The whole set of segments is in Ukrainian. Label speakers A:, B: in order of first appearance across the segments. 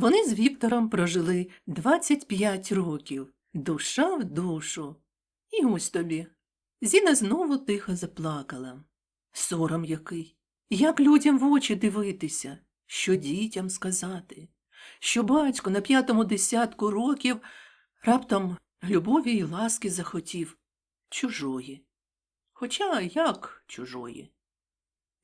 A: Вони з Віктором прожили 25 років, душа в душу. І ось тобі. Зіна знову тихо заплакала. Сором який. Як людям в очі дивитися, що дітям сказати, що батько на п'ятому десятку років раптом любові й ласки захотів чужої. Хоча як чужої?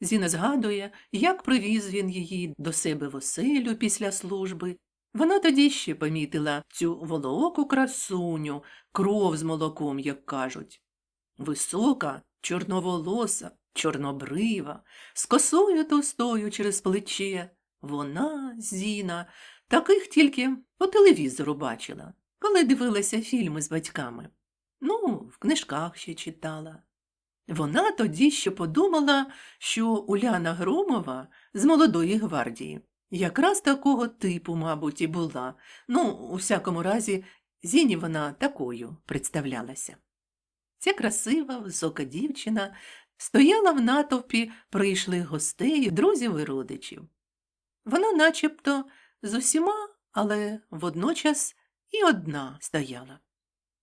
A: Зіна згадує, як привіз він її до себе в оселю після служби. Вона тоді ще помітила цю волооку красуню, кров з молоком, як кажуть. Висока, чорноволоса, чорнобрива, з косою товстою через плече. Вона, Зіна, таких тільки по телевізору бачила, коли дивилася фільми з батьками. Ну, в книжках ще читала. Вона тоді ще подумала, що Уляна Громова з молодої гвардії якраз такого типу, мабуть, і була. Ну, у всякому разі, Зіні вона такою представлялася. Ця красива, висока дівчина стояла в натовпі прийшлих гостей, друзів і родичів. Вона начебто з усіма, але водночас і одна стояла.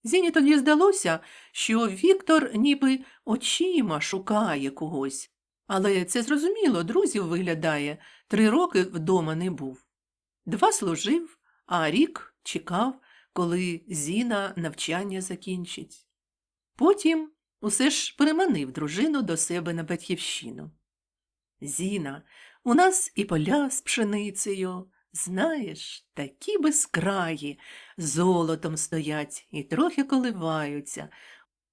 A: Зіні тоді здалося, що Віктор ніби очима шукає когось. Але це зрозуміло, друзів виглядає, три роки вдома не був. Два служив, а рік чекав, коли Зіна навчання закінчить. Потім усе ж переманив дружину до себе на батьківщину. Зіна, у нас і поля з пшеницею, знаєш, такі безкраї, золотом стоять і трохи коливаються.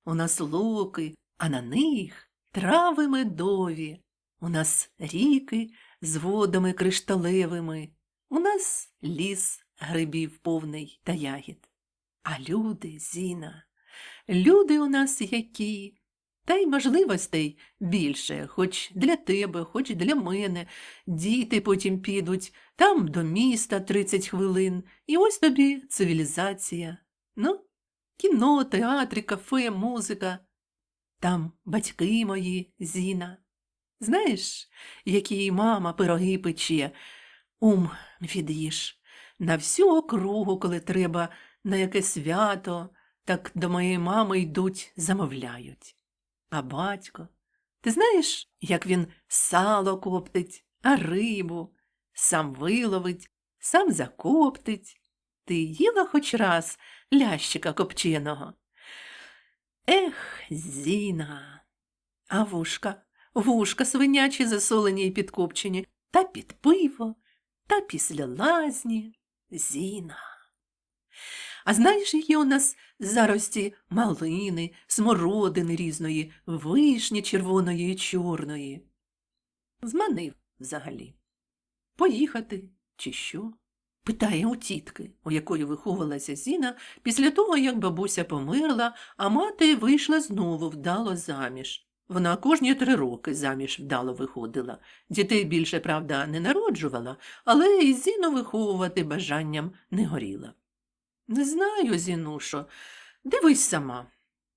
A: У нас луки, а на них трави медові. У нас ріки з водами кришталевими. У нас ліс грибів повний та ягід. А люди, Зіна, люди у нас які. Та й можливостей більше, хоч для тебе, хоч для мене. Діти потім підуть, там до міста 30 хвилин, і ось тобі цивілізація. Ну, кіно, театри, кафе, музика. Там батьки мої, Зіна. Знаєш, які мама пироги пече, ум від'їж. На всю округу, коли треба, на яке свято, так до моєї мами йдуть, замовляють. А батько, ти знаєш, як він сало коптить, а рибу, сам виловить, сам закоптить. Ти їла хоч раз лящика копченого? Ех, Зіна, а вушка, вушка свинячі засолені й підкопчені, та під пиво, та після лазні. Зіна. А знаєш, які у нас зарості малини, смородини різної, вишні червоної і чорної? Зманив взагалі. Поїхати чи що? Питає у тітки, у якої виховувалася Зіна, після того, як бабуся померла, а мати вийшла знову вдало заміж. Вона кожні три роки заміж вдало виходила. Дітей більше, правда, не народжувала, але і Зіну виховувати бажанням не горіла. Не знаю, Зінушо, дивись сама.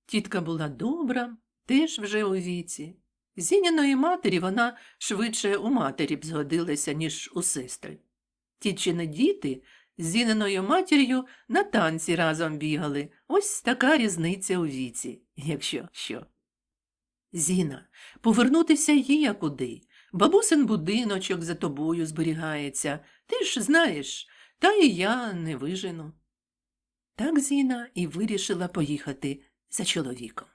A: Тітка була добра, теж вже у віці. Зініної матері вона швидше у матері б згодилася, ніж у сестри. Тітчини діти з Зіниною матір'ю на танці разом бігали. Ось така різниця у віці, якщо що. Зіна, повернутися є куди. Бабусин будиночок за тобою зберігається. Ти ж знаєш, та і я не вижену. Так Зіна і вирішила поїхати за чоловіком.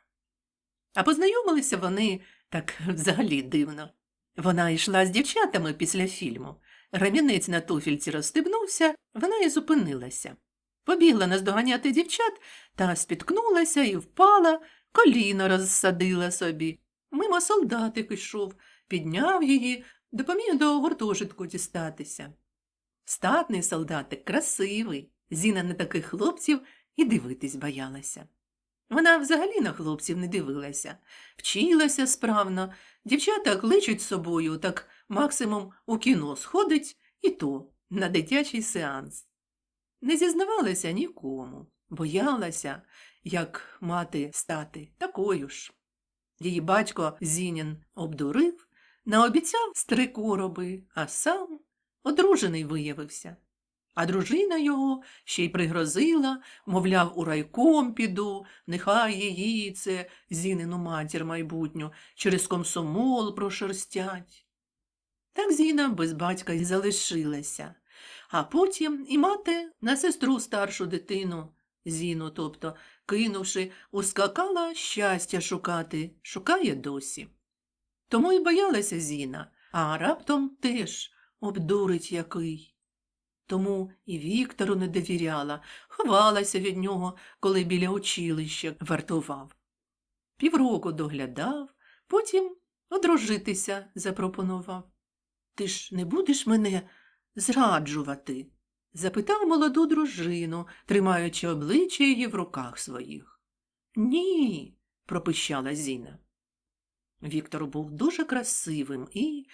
A: А познайомилися вони так взагалі дивно. Вона йшла з дівчатами після фільму. Ремінець на туфільці розстебнувся, вона і зупинилася. Побігла наздоганяти дівчат та спіткнулася і впала, коліно розсадила собі. Мимо солдатик йшов, підняв її, допоміг до гуртожитку дістатися. Статний солдатик, красивий. Зіна на таких хлопців і дивитись боялася. Вона взагалі на хлопців не дивилася, вчилася справно, дівчата кличуть собою, так максимум у кіно сходить і то на дитячий сеанс. Не зізнавалася нікому, боялася, як мати стати такою ж. Її батько Зінін обдурив, наобіцяв три короби, а сам одружений виявився. А дружина його ще й пригрозила, мовляв, у райком піду, нехай її це, Зінину матір майбутню, через комсомол прошерстять. Так Зіна без батька й залишилася, а потім і мати на сестру старшу дитину, Зіну, тобто, кинувши, ускакала щастя шукати, шукає досі. Тому й боялася Зіна, а раптом теж обдурить який. Тому і Віктору не довіряла, ховалася від нього, коли біля училища вартував. Півроку доглядав, потім одружитися запропонував. Ти ж не будеш мене зраджувати? запитав молоду дружину, тримаючи обличчя її в руках своїх. Ні, пропищала Зіна. Віктор був дуже красивим і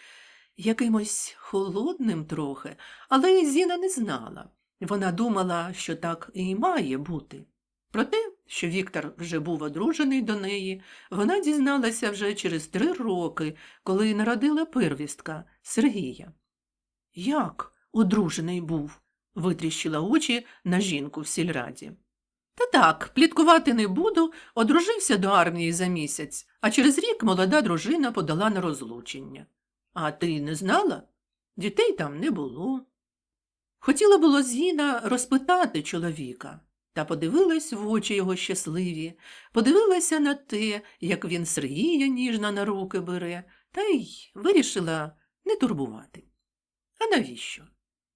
A: якимось холодним трохи, але Зіна не знала. Вона думала, що так і має бути. Про те, що Віктор вже був одружений до неї, вона дізналася вже через три роки, коли народила первістка Сергія. Як одружений був? витріщила очі на жінку в сільраді. Та так, пліткувати не буду, одружився до армії за місяць, а через рік молода дружина подала на розлучення. А ти не знала? Дітей там не було. Хотіла було Зіна розпитати чоловіка, та подивилась в очі його щасливі, подивилася на те, як він Сергія ніжно на руки бере, та й вирішила не турбувати. А навіщо?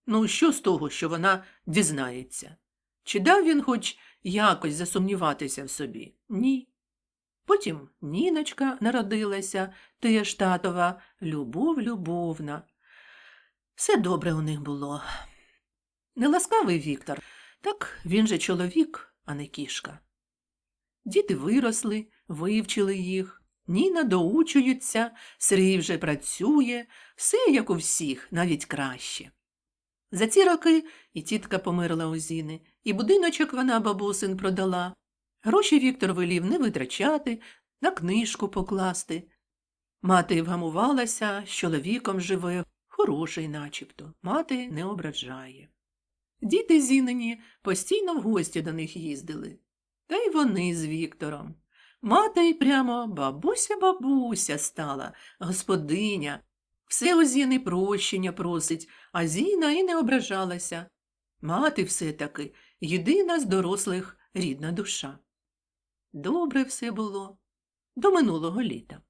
A: Ну, що з того, що вона дізнається? Чи дав він хоч якось засумніватися в собі? Ні. Потім Ніночка народилася, теж татова, любов любовна. Все добре у них було. Неласкавий Віктор, так він же чоловік, а не кішка. Діти виросли, вивчили їх, Ніна доучується, Сергій вже працює, все як у всіх, навіть краще. За ці роки і тітка померла у Зіни, і будиночок вона бабусин продала. Гроші Віктор велів не витрачати, на книжку покласти. Мати вгамувалася, з чоловіком живе, хороший начебто, мати не ображає. Діти зінені постійно в гості до них їздили. Та й вони з Віктором. Мати й прямо бабуся-бабуся стала, господиня. Все у Зіни прощення просить, а Зіна і не ображалася. Мати все-таки єдина з дорослих рідна душа. Добре все було до минулого літа.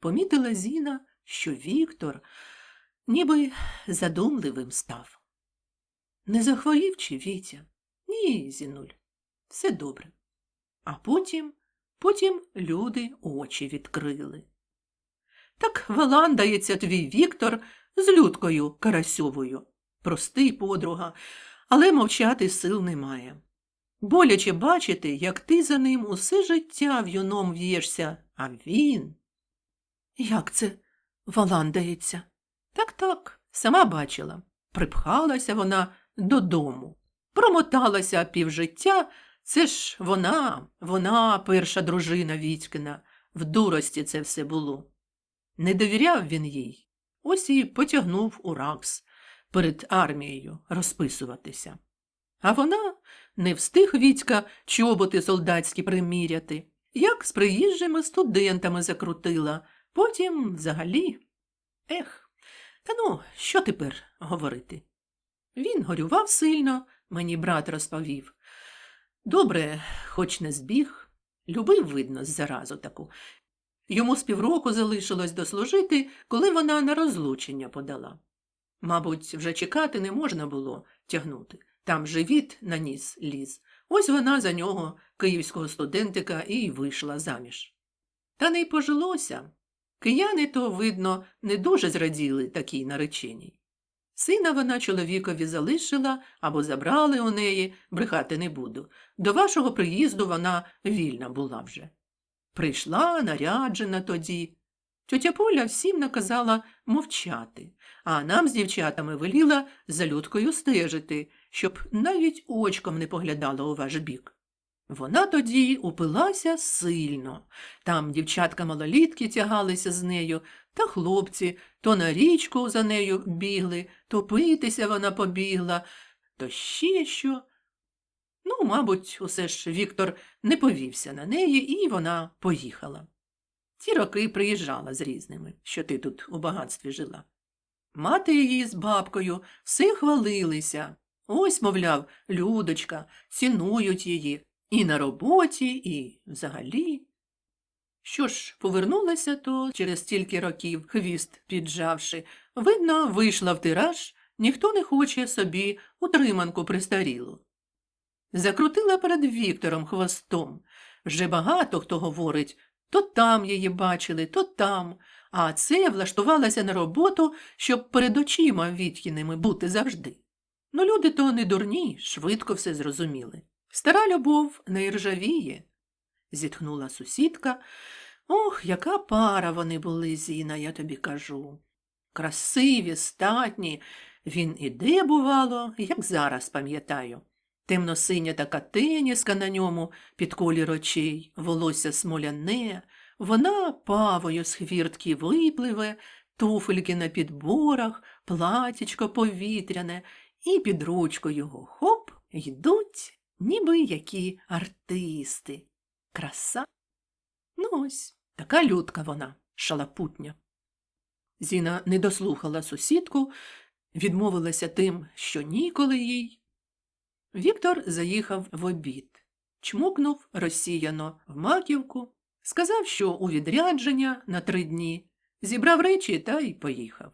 A: Помітила Зіна, що Віктор ніби задумливим став. Не захворів чи Вітя? Ні, Зінуль, все добре. А потім, потім люди очі відкрили. Так валандається твій Віктор з людкою Карасьовою. Простий подруга, але мовчати сил немає. Боляче бачити, як ти за ним усе життя в юном в'єшся, а він. Як це валандається? Так так, сама бачила. Припхалася вона додому, промоталася півжиття. Це ж вона, вона, перша дружина Вітькина, в дурості це все було. Не довіряв він їй, ось і потягнув у ракс перед армією розписуватися. А вона не встиг Вітька чоботи солдатські приміряти, як з приїжджими студентами закрутила, потім взагалі. Ех, та ну, що тепер говорити? Він горював сильно, мені брат розповів. Добре, хоч не збіг, любив, видно, заразу таку. Йому з півроку залишилось дослужити, коли вона на розлучення подала. Мабуть, вже чекати не можна було тягнути. Там живіт на ніс ліз. Ось вона за нього, київського студентика, і вийшла заміж. Та не й пожилося. Кияни то, видно, не дуже зраділи такій нареченій. Сина вона чоловікові залишила або забрали у неї, брехати не буду. До вашого приїзду вона вільна була вже. Прийшла наряджена тоді. Тьотя Поля всім наказала мовчати, а нам з дівчатами веліла за людкою стежити, щоб навіть очком не поглядала у ваш бік. Вона тоді упилася сильно. Там дівчатка малолітки тягалися з нею, та хлопці то на річку за нею бігли, то питися вона побігла, то ще що. Ну, мабуть, усе ж Віктор не повівся на неї, і вона поїхала. Ті роки приїжджала з різними, що ти тут у багатстві жила. Мати її з бабкою все хвалилися. Ось, мовляв, Людочка, цінують її і на роботі, і взагалі. Що ж, повернулася, то через стільки років, хвіст піджавши, видно, вийшла в тираж, ніхто не хоче собі утриманку пристарілу. Закрутила перед Віктором хвостом. Вже багато хто говорить, то там її бачили, то там, а це влаштувалася на роботу, щоб перед очима Вітькіними бути завжди. Ну, люди то не дурні, швидко все зрозуміли. Стара любов не іржавіє, зітхнула сусідка. Ох, яка пара вони були, Зіна, я тобі кажу. Красиві, статні. Він іде, бувало, як зараз пам'ятаю. Темно-синя така теніска на ньому, під колір очей, волосся смоляне, вона павою з хвіртки випливе, туфельки на підборах, платічко повітряне, і під ручку його хоп, йдуть, ніби які артисти. Краса. Ну ось, така людка вона, шалапутня. Зіна не дослухала сусідку, відмовилася тим, що ніколи їй. Віктор заїхав в обід, чмукнув розсіяно в маківку, сказав, що у відрядження на три дні, зібрав речі та й поїхав.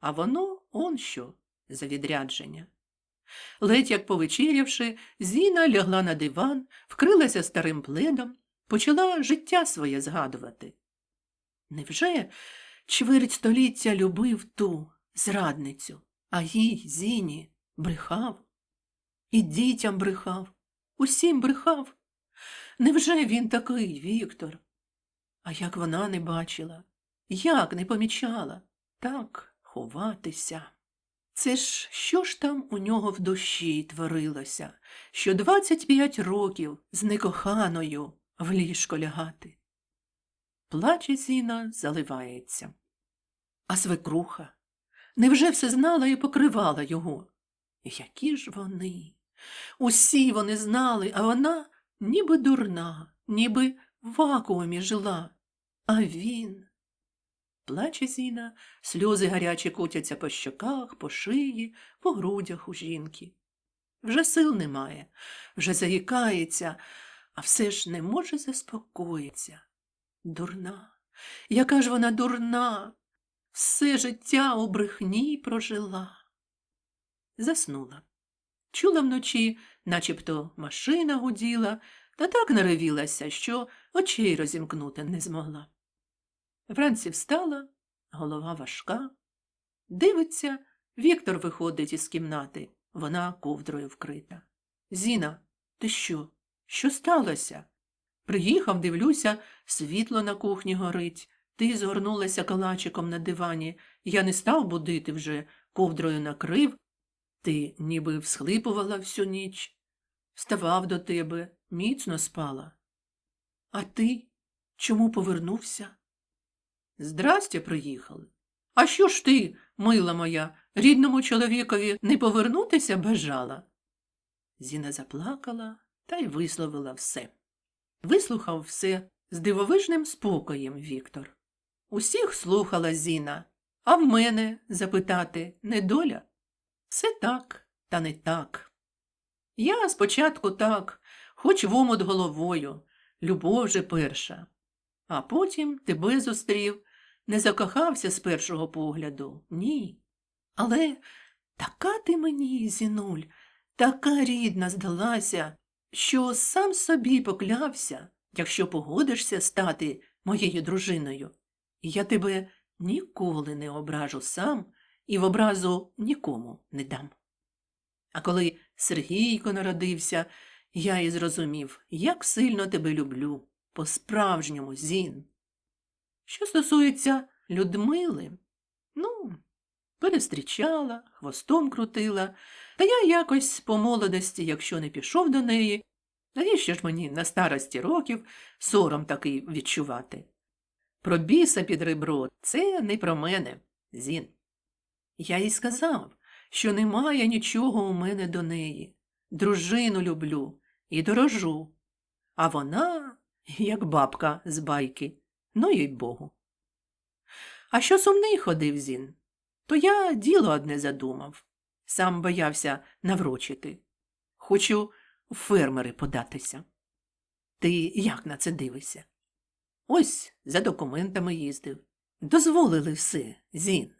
A: А воно он що за відрядження. Ледь як повечерявши, Зіна лягла на диван, вкрилася старим пледом, почала життя своє згадувати. Невже чверть століття любив ту зрадницю, а їй, Зіні, брехав? І дітям брехав, усім брехав. Невже він такий, Віктор? А як вона не бачила, як не помічала, так ховатися. Це ж що ж там у нього в душі творилося, що двадцять п'ять років з некоханою в ліжко лягати? Плаче Зіна, заливається. А свекруха невже все знала і покривала його? Які ж вони? Усі вони знали, а вона ніби дурна, ніби в вакуумі жила. А він. Плаче Зіна, сльози гарячі котяться по щоках, по шиї, по грудях у жінки. Вже сил немає, вже заїкається, а все ж не може заспокоїтися. Дурна, яка ж вона дурна, все життя у брехні прожила. Заснула. Чула вночі, начебто машина гуділа, та так наревілася, що очей розімкнути не змогла. Вранці встала, голова важка. Дивиться, Віктор виходить із кімнати, вона ковдрою вкрита. Зіна, ти що? Що сталося? Приїхав, дивлюся, світло на кухні горить. Ти згорнулася калачиком на дивані. Я не став будити вже, ковдрою накрив. Ти ніби всхлипувала всю ніч. Вставав до тебе, міцно спала. А ти чому повернувся? Здрастя приїхали. А що ж ти, мила моя, рідному чоловікові не повернутися бажала? Зіна заплакала та й висловила все. Вислухав все з дивовижним спокоєм Віктор. Усіх слухала Зіна, а в мене запитати недоля? Все так, та не так. Я спочатку так, хоч в омут головою, любов же перша, а потім тебе зустрів, не закохався з першого погляду, ні. Але така ти мені, Зінуль, така рідна здалася, що сам собі поклявся, якщо погодишся стати моєю дружиною, я тебе ніколи не ображу сам і в образу нікому не дам. А коли Сергійко народився, я і зрозумів, як сильно тебе люблю, по-справжньому, Зін. Що стосується Людмили, ну, перестрічала, хвостом крутила, та я якось по молодості, якщо не пішов до неї, навіщо ж мені на старості років сором такий відчувати? Про біса під ребро це не про мене, Зін. Я їй сказав, що немає нічого у мене до неї. Дружину люблю і дорожу. А вона, як бабка з байки, ну їй богу. А що сумний ходив зін, то я діло одне задумав. Сам боявся наврочити. Хочу у фермери податися. Ти як на це дивишся? Ось за документами їздив. Дозволили все, зін.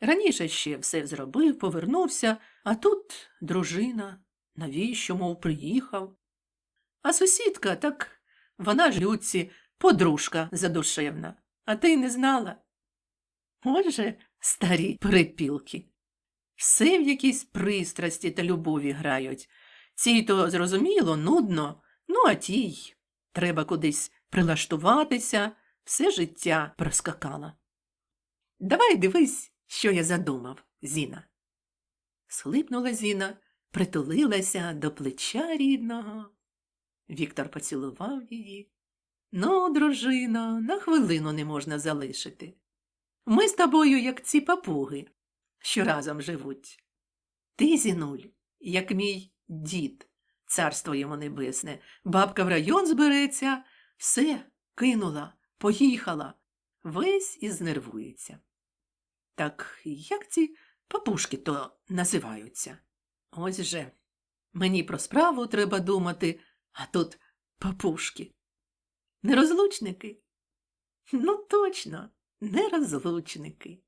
A: Раніше ще все зробив, повернувся, а тут дружина. Навіщо, мов, приїхав? А сусідка, так вона ж Люці подружка задушевна, а ти й не знала. Отже, старі перепілки. Все в якійсь пристрасті та любові грають. Цій то зрозуміло, нудно, ну а тій треба кудись прилаштуватися, все життя проскакала. Давай дивись, що я задумав, Зіна. Схлипнула Зіна, притулилася до плеча рідного. Віктор поцілував її. Ну, дружино, на хвилину не можна залишити. Ми з тобою, як ці папуги, що разом живуть. Ти, Зінуль, як мій дід, царство йому небесне, бабка в район збереться, все кинула, поїхала, весь і знервується. Так як ці папушки то називаються? Ось же, мені про справу треба думати, а тут папушки. Нерозлучники? Ну, точно, нерозлучники.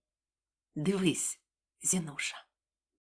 A: Дивись, Зінуша.